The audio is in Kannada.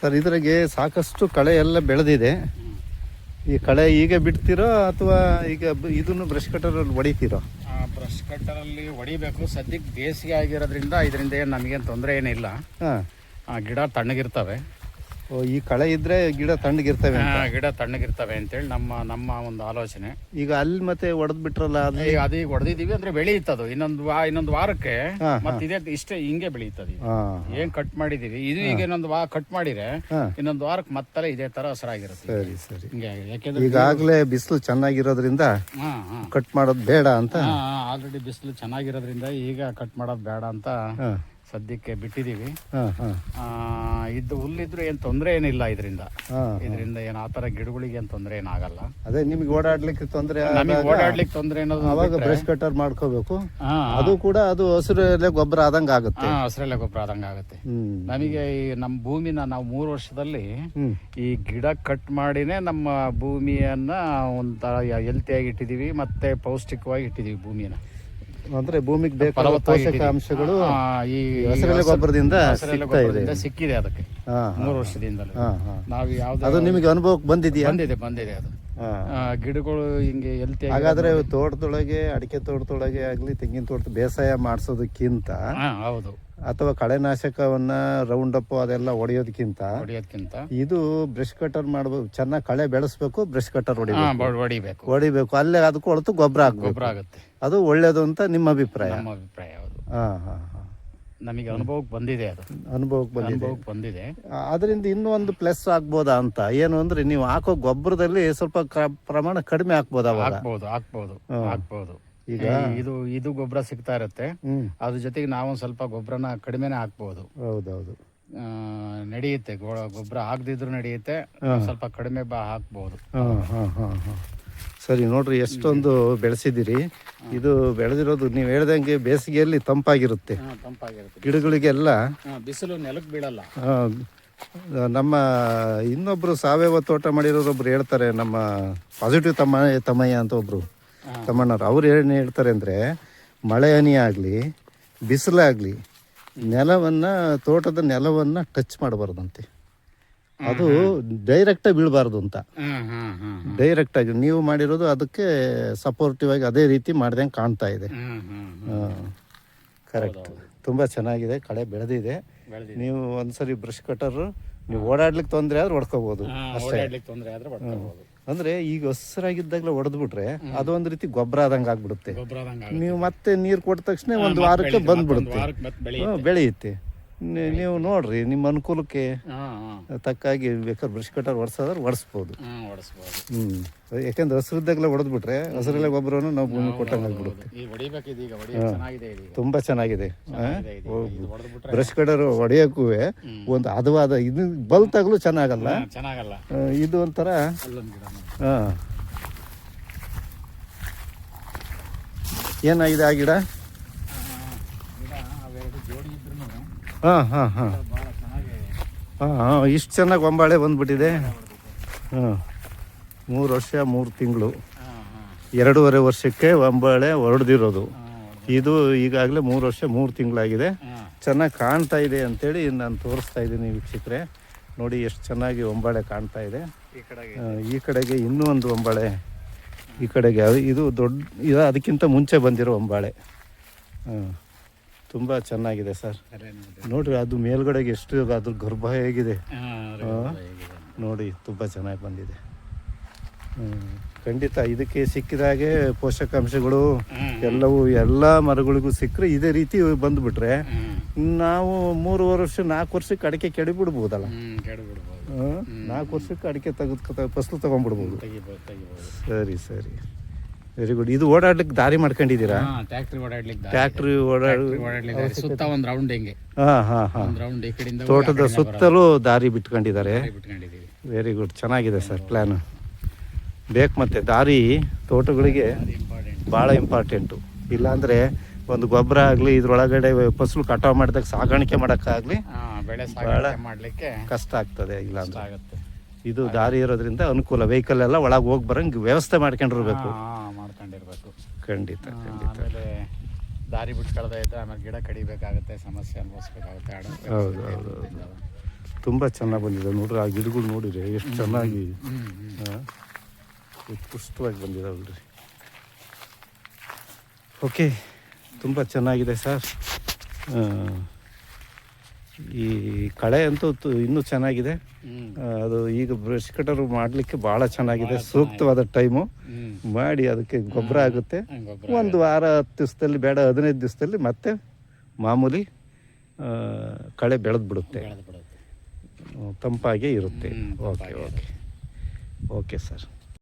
ಸರ್ ಇದ್ರಾಗೆ ಸಾಕಷ್ಟು ಕಳೆ ಎಲ್ಲ ಬೆಳೆದಿದೆ. ಈ ಕಳೆ ಈಗ ಬಿಡ್ತೀರೋ ಅಥವಾ ಈಗ ಇದನ್ನು ಬ್ರಷ್ ಕಟ್ಟರಲ್ಲಿ ಹೊಡಿತೀರೋ? ಬ್ರಷ್ ಕಟ್ಟರಲ್ಲಿ ಹೊಡಿಬೇಕು. ಸದ್ಯಕ್ಕೆ ಬೇಸಿಗೆ ಆಗಿರೋದ್ರಿಂದ ಇದರಿಂದ ಏನು ನಮಗೇನು ತೊಂದರೆ ಏನಿಲ್ಲ. ಹಾಂ. ಆ, ಗಿಡ ತಣ್ಣಗಿರ್ತವೆ. ಈ ಕಳೆ ಇದ್ರೆ ಗಿಡ ತಣ್ಣಗಿರ್ತವೆ ಆ, ಗಿಡ ತಣ್ಣಗಿರ್ತವೆ ಅಂತೇಳಿ ನಮ್ಮ ನಮ್ಮ ಒಂದು ಆಲೋಚನೆ. ಈಗ ಅಲ್ಲಿ ಮತ್ತೆ ಒಡೆದ್ ಬಿಟ್ರಲ್ಲ ಅದು ಈಗ ಅದೀಗ ಹೊಡೆದಿದ್ದೀವಿ ಅಂದ್ರೆ ಬೆಳೆಯುತ್ತದು. ಇನ್ನೊಂದು ವಾ ಇನ್ನೊಂದು ವಾರಕ್ಕೆ ಹಾ, ಮತ್ತೆ ಇದೇ ಇಷ್ಟೇ ಹಿಂಗೆ ಬೆಳೆಯುತ್ತದೆ ಹಾಂ ಏನ್ ಕಟ್ ಮಾಡಿದೀವಿ ಇದು ಈಗ ಇನ್ನೊಂದು ವಾ ಕಟ್ ಮಾಡಿದ್ರೆ ಇನ್ನೊಂದ್ ಇನ್ನೊಂದು ವಾರಕ್ಕೆ ಮತ್ತೆ ಇದೇ ತರ ಹಸರಾಗಿರುತ್ತೆ ಸರಿ ಸರಿ. ಹಿಂಗೆ ಯಾಕೆಂದ್ರೆ ಈಗಾಗಲೇ ಬಿಸಿಲು ಚೆನ್ನಾಗಿರೋದ್ರಿಂದ ಹಾ ಹಾ. ಕಟ್ ಮಾಡೋದು ಬೇಡ ಅಂತ. ಆಲ್ರೆಡಿ ಬಿಸಿಲು ಚೆನ್ನಾಗಿರೋದ್ರಿಂದ ಈಗ ಕಟ್ ಮಾಡೋದು ಬೇಡ ಅಂತ ಹಾಂ. ಸದ್ಯಕ್ಕೆ ಆ, ಇದು ಹುಲ್ಲಿದ್ರು ಏನು ತೊಂದರೆ ಏನಿಲ್ಲ ಇದರಿಂದ. ಇದರಿಂದ ಏನು ಆ ಥರ ಗಿಡಗಳಿಗೆ ಏನು ತೊಂದರೆ ಏನಾಗಲ್ಲ ಅದೇ ನಿಮ್ಗೆ ಓಡಾಡ್ಲಿಕ್ಕೆ ತೊಂದರೆ ನಮಗೆ ಓಡಾಡ್ಲಿಕ್ಕೆ ತೊಂದರೆ ಅನ್ನೋದು ಅವಾಗ ಬ್ರಷ್ ಕಟರ್ ಮಾಡ್ಕೋಬೇಕು. ಅದು ಕೂಡ ಅದು ಹಸಿರಲ್ಲೇ ಗೊಬ್ಬರ ಆದಂಗೆ ಆಗುತ್ತೆ. ಹಸಿರೆಲೆ ಗೊಬ್ಬರ ಆದಂಗೆ ಆಗುತ್ತೆ. ನಮಗೆ ಈ ನಮ್ಮ ಭೂಮಿನ ನಾವು ಮೂರು ವರ್ಷದಲ್ಲಿ ಈ ಗಿಡ ಕಟ್ ಮಾಡಿನೇ ನಮ್ಮ ಭೂಮಿಯನ್ನ ಒಂಥರ ಹೆಲ್ತಿಯಾಗಿ ಇಟ್ಟಿದೀವಿ ಮತ್ತೆ ಪೌಷ್ಟಿಕವಾಗಿ ಇಟ್ಟಿದೀವಿ ಭೂಮಿನ ಅಂದ್ರೆ ಭೂಮಿಗೆ ಬೇಕಾದ ಫಲವತ್ತಾಗಿ ಪೋಷಕಾಂಶಗಳು ಆ, ಈ ಹಸಿರೆಲೆ ಗೊಬ್ಬರದಿಂದ ಹಸಿರೆಲೆ ಸಿಗ್ತಾ ಇದೆ. ಗೊಬ್ಬರದಿಂದ ಸಿಕ್ಕಿದೆ ಅದಕ್ಕೆ. ಹಾ ಮೂರು ವರ್ಷದಿಂದ ಹಾ ಹಾ. ನಾವು ಯಾವ್ದು ಅದು ನಿಮಗೆ ಅನುಭವಕ್ಕೆ ಬಂದಿದೆಯಾ? ಬಂದಿದೆ ಬಂದಿದೆ ಅದು. ಗಿಡಗಳು ಹಿಂಗೆ ಹೆಲ್ತಿ ಹಾಗಾದ್ರೆ ತೋಟದೊಳಗೆ ಅಡಿಕೆ ತೋಟದೊಳಗೆ ಆಗ್ಲಿ ತೆಂಗಿನ ತೋಟದ ಬೇಸಾಯ ಮಾಡಿಸೋದಕ್ಕಿಂತ ಹೌದು. ಅಥವಾ ಕಳೆನಾಶಕವನ್ನ ರೌಂಡ್ ಅಪ್ ಅದೆಲ್ಲ ಹೊಡೆಯೋದಕ್ಕಿಂತ ಹೊಡಿಯೋದ್ಕಿಂತ ಇದು ಬ್ರಷ್ ಕಟರ್ ಮಾಡಬೇಕು ಚೆನ್ನಾಗಿ ಕಳೆ ಬೆಳೆಸ್ಬೇಕು ಬ್ರಷ್ ಕಟರ್ ಹೊಡಿಬೇಕು. ಹೊಡಿಬೇಕು. ಹೊಡಿಬೇಕು. ಅಲ್ಲೇ ಅದಕ್ಕೆ ಹೊಳತು ಗೊಬ್ಬರ ಹಾಕ್ಬೇಕು. ಗೊಬ್ಬರ ಆಗುತ್ತೆ. ಅದು ಒಳ್ಳೇದು ಅಂತ ನಿಮ್ಮ ಅಭಿಪ್ರಾಯ. ಅಭಿಪ್ರಾಯ ಹೌದು. ಹಾ ಹಾ ಹಾ. ನಮಗೆ ಅನುಭವಕ್ಕೆ ಬಂದಿದೆ ಅದು. ಅನುಭವಕ್ಕೆ ಬಂದಿದೆ. ಅನುಭವಕ್ಕೆ ಬಂದಿದೆ. ಅದರಿಂದ ಇನ್ನೂ ಒಂದು ಪ್ಲಸ್ ಆಗ್ಬೋದಾ ಅಂತ. ಏನು ಅಂದ್ರೆ ನೀವು ಹಾಕೋ ಗೊಬ್ಬರದಲ್ಲಿ ಸ್ವಲ್ಪ ಕ- ಪ್ರಮಾಣ ಕಡಿಮೆ ಹಾಕ್ಬೋದಾ ಅವಾಗ? ಹಾಕ್ಬೋದು ಹಾಕ್ಬೋದು ಹಾಕ್ಬೋದು ಈಗ? ಇದು ಇದು ಗೊಬ್ಬರ ಸಿಗ್ತಾ ಇರುತ್ತೆ. ಹ್ಮ್. ಅದ್ರ ಜೊತೆಗೆ ನಾವು ಸ್ವಲ್ಪ ಗೊಬ್ಬರನ ಕಡಿಮೆನೆ ಹಾಕ್ಬೋದು. ಹೌದೌದು. ಆ, ನಡೆಯುತ್ತೆ ಗೊ- ಗೊಬ್ಬರ ಆಗದಿದ್ರು ನಡೆಯುತ್ತೆ. ಸ್ವಲ್ಪ ಕಡಿಮೆ ಬಾ ಹಾಕ್ಬೋದು. ಹಾ ಹಾ ಹಾ ಹಾ ಸರಿ ನೋಡ್ರಿ ಎಷ್ಟೊಂದು ಬೆಳೆಸಿದ್ದೀರಿ. ಇದು ಬೆಳೆದಿರೋದು ನೀವು ಹೇಳ್ದಂಗೆ ಬೇಸಿಗೆಯಲ್ಲಿ ತಂಪಾಗಿರುತ್ತೆ. ತಂಪಾಗಿರುತ್ತೆ. ಗಿಡಗಳಿಗೆಲ್ಲ ಬಿಸಿಲು ನೆಲಕ್ಕೆ ಬೀಳಲ್ಲ. ನಮ್ಮ ಇನ್ನೊಬ್ರು ಸಾವಯವ ತೋಟ ಮಾಡಿರೋರೊಬ್ರು ಹೇಳ್ತಾರೆ ನಮ್ಮ ಪಾಸಿಟಿವ್ ತಮ್ಮ ತಮ್ಮಯ್ಯ ಅಂತ ಒಬ್ರು ತಮ್ಮಣ್ಣರು ತಮ್ಮಣ್ಣವ್ರು. ಅವ್ರು ಏನು ಹೇಳ್ತಾರೆ ಅಂದರೆ ಮಳೆ ಹನಿ ಆಗಲಿ ಬಿಸಿಲಾಗಲಿ ನೆಲವನ್ನು ತೋಟದ ನೆಲವನ್ನು ಟಚ್ ಮಾಡಬಾರ್ದಂತೆ. ಅದು ಡೈರೆಕ್ಟಾಗಿ ಬೀಳಬಾರ್ದು ಅಂತ. ಡೈರೆಕ್ಟಾಗಿ ನೀವು ಮಾಡಿರೋದು ಅದಕ್ಕೆ ಸಪೋರ್ಟಿವ್ ಆಗಿ ಅದೇ ರೀತಿ ಮಾಡ್ದಂಗೆ ಕಾಣ್ತಾ ಇದೆ. ಕರೆಕ್ಟ್ ತುಂಬ ಚೆನ್ನಾಗಿದೆ ಕಳೆ ಬೆಳೆದಿದೆ. ನೀವು ಒಂದ್ಸರಿ ಬ್ರಷ್ ಕಟರ್ ನೀವು ಓಡಾಡ್ಲಿಕ್ಕೆ ತೊಂದರೆ ಆದ್ರೆ ಹೊಡ್ಕೋಬಹುದು ಅಂದ್ರೆ ಈಗ ಹಸಿರಾಗಿದ್ದಾಗಲೇ ಹೊಡೆದ್ಬಿಟ್ರೆ ಅದೊಂದ್ ರೀತಿ ಗೊಬ್ಬರ ಆದಂಗೆ ಆಗ್ಬಿಡುತ್ತೆ. ನೀವು ಮತ್ತೆ ನೀರು ಕೊಟ್ಟ ತಕ್ಷಣ ಒಂದು ವಾರಕ್ಕೆ ಬಂದ್ಬಿಡುತ್ತೆ. ಬೆಳೆಯುತ್ತೆ. ನೀ- ನೀವು ನೋಡ್ರಿ ನಿಮ್ಮ ಅನುಕೂಲಕ್ಕೆ ಹಾ ಹಾ. ತಕ್ಕಾಗಿ ಬೇಕಾದ್ರೆ ಬ್ರಷ್ ಕಟ್ಟರ್ ಒಡ್ಸೋದ್ರೆ ಒಡಿಸ್ಬೋದು. ಹಾ ಯಾಕೆಂದ್ರೆ ಹ್ಮ್. ಯಾಕೆಂದ್ರೆ ಹಸಿರಿದ್ದಾಗಲೇ ಹೊಡೆದ್ಬಿಟ್ರೆ ಹಸಿರಲ್ಲೇ ಗೊಬ್ಬರವನ್ನು ನಾವು ಭೂಮಿ ಕೊಟ್ಟಂಗೆ ಆಗ್ಬಿಡುತ್ತೆ. ಹೊಡಿಬೇಕಿದೆ ಈಗ ಚೆನ್ನಾಗಿದೆ ತುಂಬಾ ಚೆನ್ನಾಗಿದೆ. ಚೆನ್ನಾಗಿದೆ ಇದು. ಇದು ಹೊಡೆದ್ಬಿಟ್ರೆ ಬ್ರಷ್ ಕಟರ್ ಹೊಡೆಯೋಕ್ಕೂ ಒಂದು ಹದವಾದ ಇದು ಬಲ್ತಾಗ್ಲೂ ಚೆನ್ನಾಗಲ್ಲ. ಚೆನ್ನಾಗಲ್ಲ. ಆ, ಇದು ಒಂಥರ ಅಲ್ಲೊಂದು ಗಿಡ ನೋಡಿ. ಹಾ. ಏನಾಗಿದೆ ಆ ಗಿಡ? ಗಿಡ ಅವೆರಡು ಜೋಡಿ ಇದ್ರು ಹಾಂ ಹಾಂ ಹಾಂ. ಹಾಂ ಹಾಂ ಇಷ್ಟು ಚೆನ್ನಾಗಿ ಒಂಬಾಳೆ ಬಂದ್ಬಿಟ್ಟಿದೆ. ಹಾಂ. ಮೂರು ವರ್ಷ ಮೂರು ತಿಂಗಳು. ಎರಡೂವರೆ ವರ್ಷಕ್ಕೆ ಒಂಬಾಳೆ ಹೊರಡ್ದಿರೋದು. ಇದು ಈಗಾಗಲೇ ಮೂರು ವರ್ಷ ಮೂರು ತಿಂಗಳಾಗಿದೆ. ಚೆನ್ನಾಗಿ ಕಾಣ್ತಾ ಇದೆ ಅಂತೇಳಿ ನಾನು ತೋರಿಸ್ತಾ ಇದ್ದೀನಿ ವೀಕ್ಷಕರೇ. ನೋಡಿ ಎಷ್ಟು ಚೆನ್ನಾಗಿ ಒಂಬಾಳೆ ಕಾಣ್ತಾ ಇದೆ. ಈ ಕಡೆಗೆ. ಆ, ಈ ಕಡೆಗೆ ಇನ್ನೂ ಒಂದು ಒಂಬಾಳೆ. ಈ ಕಡೆಗೆ ಅದು ಇದು ದೊಡ್ಡ ಇದು ಅದಕ್ಕಿಂತ ಮುಂಚೆ ಬಂದಿರೋ ಒಂಬಾಳೆ. ಹಾಂ. ತುಂಬ ಚೆನ್ನಾಗಿದೆ ಸರ್. ಸರಿ ನೋಡಿ. ನೋಡ್ರಿ ಅದು ಮೇಲ್ಗಡೆಗೆ ಎಷ್ಟು ಅದ್ರ ಗರ್ಭ ಹೇಗಿದೆ? ನೋಡಿ ತುಂಬ ಚೆನ್ನಾಗಿ ಬಂದಿದೆ. ಖಂಡಿತ ಇದಕ್ಕೆ ಸಿಕ್ಕಿದಾಗೆ ಪೋಷಕಾಂಶಗಳು. ಎಲ್ಲವೂ ಎಲ್ಲ ಮರಗಳಿಗೂ ಸಿಕ್ಕರೆ ಇದೇ ರೀತಿ ಬಂದುಬಿಟ್ರೆ ನಾವು ಮೂರು ವರ್ಷ ನಾಲ್ಕು ವರ್ಷಕ್ಕೆ ಅಡಿಕೆ ಕೆಡಿಬಿಡ್ಬೋದಲ್ಲ? ನಾಲ್ಕು ವರ್ಷಕ್ಕೆ ಅಡಿಕೆ ತೆಗೆದು ಫಸಲು ತಗೊಂಡ್ಬಿಡ್ಬೋದು ಸರಿ ಸರಿ. ವೆರಿ ಗುಡ್ ಇದು ಓಡಾಡ್ಲಿಕ್ಕೆ ದಾರಿ ಮಾಡ್ಕೊಂಡಿದ್ದೀರಾ? ಟ್ಯಾಕ್ಟ್ರಿ ಓಡಾಡ್ಲಿಕ್ಕೆ. ಟ್ಯಾಕ್ಟ್ರಿ ಓಡಾಡ್. ಸುತ್ತ ಒಂದು ರೌಂಡ್ ಹಿಂಗೆ? ಹಾಂ ಹಾಂ ಹಾಂ. ರೌಂಡ್ ಈ ಕಡೆಯಿಂದ ತೋಟದ ಸುತ್ತಲೂ ದಾರಿ ಬಿಟ್ಕೊಂಡಿದ್ದಾರೆ. ವೆರಿ ಗುಡ್ ಚೆನ್ನಾಗಿದೆ ಸರ್ ಪ್ಲ್ಯಾನು ಬೇಕು ಮತ್ತೆ. ದಾರಿ ತೋಟಗಳಿಗೆ ಭಾಳ ಇಂಪಾರ್ಟೆಂಟು ಇಲ್ಲಾಂದ್ರೆ ಒಂದು ಗೊಬ್ಬರ ಆಗಲಿ ಇದ್ರೊಳಗಡೆ ಫಸಲು ಕಟಾವು ಮಾಡಿದಾಗ ಸಾಗಾಣಿಕೆ ಮಾಡೋಕ್ಕಾಗಲಿ ಬೆಳೆ ಮಾಡ್ಲಿಕ್ಕೆ ಕಷ್ಟ ಆಗ್ತದೆ ಇಲ್ಲಾಂದ್ರೆ. ಇದು ದಾರಿ ಇರೋದ್ರಿಂದ ಅನುಕೂಲ. ವೆಹಿಕಲ್ ಎಲ್ಲ ಒಳಗೆ ಹೋಗಿ ಬರಂಗೆ ವ್ಯವಸ್ಥೆ ಮಾಡ್ಕೊಂಡಿರ್ಬೇಕು. ಹಾ ಮಾಡ್ಕೊಂಡಿರ್ಬೇಕು ಖಂಡಿತ ಖಂಡಿತ. ಆಮೇಲೆ ದಾರಿ ಬಿಟ್ಕೊಳ್ತಾ ಇದ್ದರೆ ಆಮೇಲೆ ಗಿಡ ಕಡಿಬೇಕಾಗುತ್ತೆ ಸಮಸ್ಯೆ ಅನುಭವಿಸ್ಬೇಕಾಗುತ್ತೆ ಹೌದು ಹೌದು ಹೌದು. ತುಂಬ ಚೆನ್ನಾಗಿ ಬಂದಿದೆ ನೋಡ್ರಿ ಆ ಗಿಡಗಳು ನೋಡಿರಿ ಎಷ್ಟು ಚೆನ್ನಾಗಿ ಉತ್ಕೃಷ್ಟವಾಗಿ ಬಂದಿದಾವಲ್ರಿ ಓಕೆ ತುಂಬ ಚೆನ್ನಾಗಿದೆ ಸರ್. ಈ ಕಳೆ ಅಂತೂ ಇನ್ನೂ ಚೆನ್ನಾಗಿದೆ. ಅದು ಈಗ ಬ್ರಷ್ ಕಟರ್ ಮಾಡಲಿಕ್ಕೆ ಭಾಳ ಚೆನ್ನಾಗಿದೆ. ಸೂಕ್ತವಾದ ಟೈಮು. ಮಾಡಿ ಅದಕ್ಕೆ ಗೊಬ್ಬರ ಆಗುತ್ತೆ. ಒಂದು ವಾರ ಹತ್ತು ದಿವಸದಲ್ಲಿ ಬೇಡ ಹದಿನೈದು ದಿವಸದಲ್ಲಿ ಮತ್ತೆ ಮಾಮೂಲಿ ಕಳೆ ಬೆಳೆದು ಬಿಡುತ್ತೆ. ತಂಪಾಗೇ ಇರುತ್ತೆ. Okay okay. Okay sir.